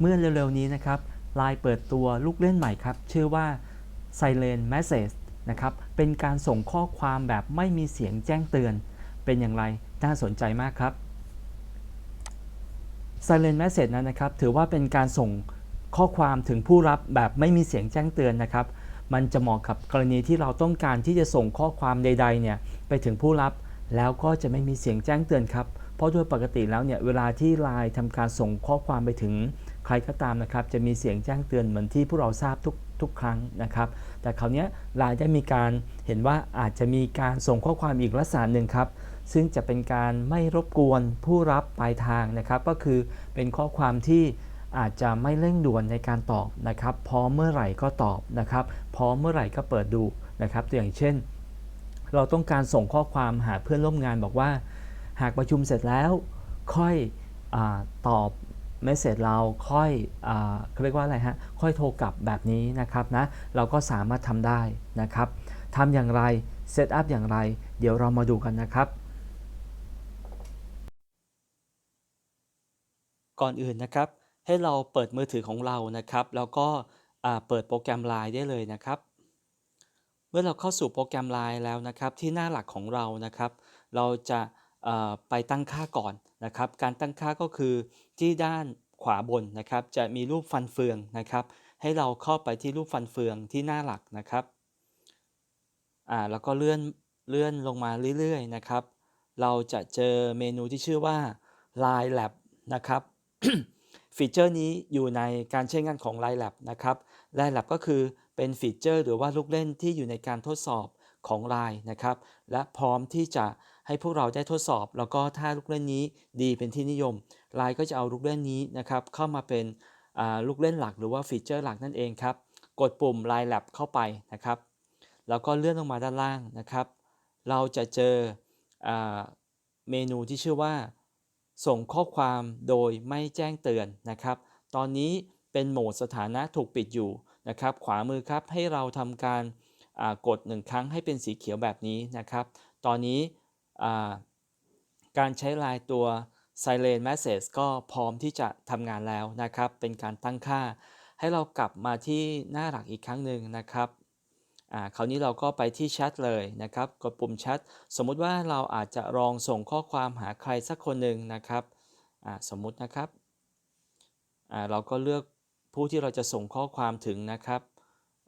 เมื่อเร็วๆนี้นะครับไลน์เปิดตัวลูกเล่นใหม่ครับ ชื่อว่า Silent Message นะครับ เป็นการส่งข้อความแบบไม่มีเสียงแจ้งเตือน เป็นอย่างไร น่าสนใจมากครับ Silent Message นั้นนะครับ ถือว่าเป็นการส่งข้อความถึงผู้รับแบบไม่มีเสียงแจ้งเตือนนะครับ มันจะเหมาะกับกรณีที่เราต้องการที่จะส่งข้อความใด ๆ เนี่ยไปถึงผู้รับ แล้วก็จะไม่มีเสียงแจ้งเตือนครับ เพราะโดยปกติแล้วเนี่ยเวลาที่ไลน์ทำการส่งข้อความไปถึง ใครก็ตามนะครับจะมีเสียงแจ้งเตือนเหมือนที่พวกเราทราบทุกทุกครั้งนะครับ แต่คราวนี้ไลน์ได้มีการเห็นว่าอาจจะมีการส่งข้อความอีกลักษณะหนึ่งครับ ซึ่งจะเป็นการไม่รบกวนผู้รับปลายทางนะครับ ก็คือเป็นข้อความที่อาจจะไม่เร่งด่วนในการตอบนะครับ พร้อมเมื่อไหร่ก็ตอบนะครับ พร้อมเมื่อไหร่ก็เปิดดูนะครับ ตัวอย่างเช่น เราต้องการส่งข้อความหาเพื่อนร่วมงานบอกว่า หากประชุมเสร็จแล้วค่อยอตอบ เมสเซจเราค่อยเขาเรียกว่าอะไรฮะ ค่อยโทรกลับแบบนี้นะครับนะ เราก็สามารถทำได้นะครับทำอย่างไร เซตอัพอย่างไร เดี๋ยวเรามาดูกันนะครับ ก่อนอื่นนะครับ ให้เราเปิดมือถือของเรานะครับ แล้วก็เปิดโปรแกรม Line ได้เลยนะครับ เมื่อเราเข้าสู่โปรแกรม Line แล้วนะครับ ที่หน้าหลักของเรานะครับ เราจะไปตั้งค่าก่อนนะครับ การตั้งค่าก็คือ ที่ด้านขวาบนนะครับ จะมีรูปฟันเฟืองนะครับ ให้เราเข้าไปที่รูปฟันเฟืองที่หน้าหลักนะครับอ่าแล้วก็เลื่อนเลื่อนลงมาเรื่อยๆนะครับ เราจะเจอเมนูที่ชื่อว่า Line Lab นะครับฟีเจอร์นี้อยู่ในการใช้งานของ Line Lab นะครับ Line Lab ก็คือเป็นฟีเจอร์หรือว่าลูกเล่นที่อยู่ในการทดสอบของ Line นะครับ และพร้อมที่จะให้พวกเราได้ทดสอบ แล้วก็ถ้าลูกเล่นนี้ดีเป็นที่นิยม Line ก็จะเอาลูกเล่นนี้นะครับเข้ามาเป็นลูกเล่นหลักหรือว่าฟีเจอร์หลักนั่นเองครับ กดปุ่ม Line Lab เข้าไปนะครับ แล้วก็เลื่อนลงมาด้านล่างนะครับ เราจะเจออเมนูที่ชื่อว่า ส่งข้อความโดยไม่แจ้งเตือนนะครับ ตอนนี้เป็นโหมดสถานะถูกปิดอยู่นะครับ ขวามือครับให้เราทำการอ่ากด 1 ครั้งให้เป็นสีเขียวแบบนี้นะครับ ตอนนี้การใช้ลายตัว Silent Message ก็พร้อมที่จะทำงานแล้วนะครับ เป็นการตั้งค่า ให้เรากลับมาที่หน้าหลักอีกครั้งหนึ่งนะครับอ่าคราวนี้เราก็ไปที่แชทเลยนะครับ กดปุ่มแชท สมมุติว่าเราอาจจะลองส่งข้อความหาใครสักคนหนึ่งนะครับอ่าสมมุตินะครับอ่าเราก็เลือกผู้ที่เราจะส่งข้อความถึงนะครับ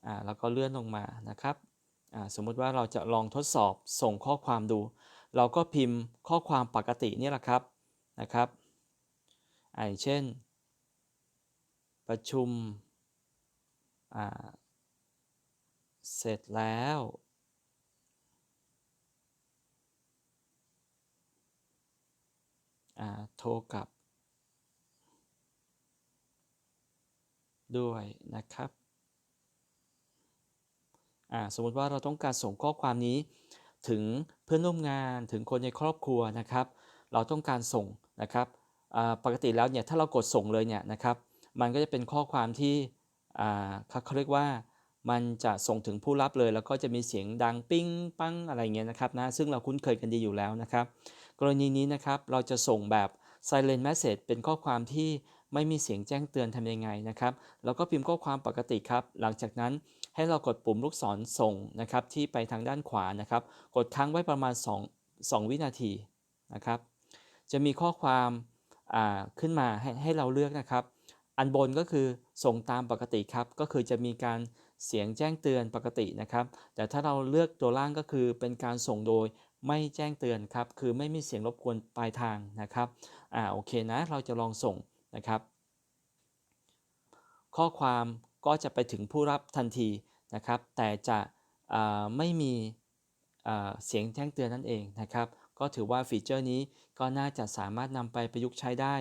อ่าแล้วก็เลื่อนลงมานะครับอ่าสมมุติว่าเราจะลองทดสอบส่งข้อความดู เราก็พิมพ์ข้อความปกตินี่แหละครับ นะครับอ่าอย่างเช่น ประชุมเสร็จแล้ว โทรกลับ ด้วยนะครับ สมมติว่าเราต้องการส่งข้อความนี้ถึงเพื่อนร่วมงานถึงคนในครอบครัวนะครับ เราต้องการส่ง นะครับปกติแล้วเนี่ยถ้าเรากดส่งเลยเนี่ยนะครับ มันก็จะเป็นข้อความที่เขาเรียกว่ามันจะส่งถึงผู้รับเลย แล้วก็จะมีเสียงดังปิ้งปังอะไรเงี้ยนะครับนะซึ่งเราคุ้นเคยกันดีอยู่แล้วนะครับ กรณีนี้นะครับเราจะส่งแบบ silent message เป็นข้อความที่ไม่มีเสียงแจ้งเตือนทำยังไงนะครับเราก็พิมพ์ข้อความปกติครับ หลังจากนั้นให้เรากดปุ่มลูกศรส่งนะครับที่ไปทางด้านขวานะครับ กดค้างไว้ประมาณ 2 2 วินาทีนะครับ จะมีข้อความขึ้นมาให้ให้เราเลือกนะครับ อันบนก็คือส่งตามปกติครับ ก็คือจะมีการเสียงแจ้งเตือนปกตินะครับ แต่ถ้าเราเลือกตัวล่างก็คือเป็นการส่งโดยไม่แจ้งเตือนครับ คือไม่มีเสียงรบกวนปลายทางนะครับ อ่าโอเคนะ เราจะลองส่งนะครับ ข้อความก็จะไปถึงผู้รับทันทีนะครับ แต่จะไม่มีเสียงแจ้งเตือนนั่นเองนะครับ ก็ถือว่าฟีเจอร์นี้ก็น่าจะสามารถนำไปประยุกต์ใช้ได้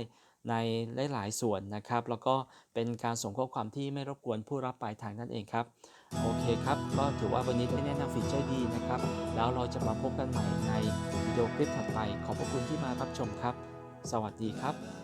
ในหลาย ๆ ส่วนนะครับ แล้วก็เป็นการส่งข้อความที่ไม่รบกวนผู้รับปลายทางนั่นเองครับ โอเคครับ ก็ถือว่าวันนี้ได้แนะนำฟีเจอร์ดีนะครับ แล้วเราจะมาพบกันใหม่ในวิดีโอคลิปถัดไป ขอบพระคุณที่มารับชมครับ สวัสดีครับ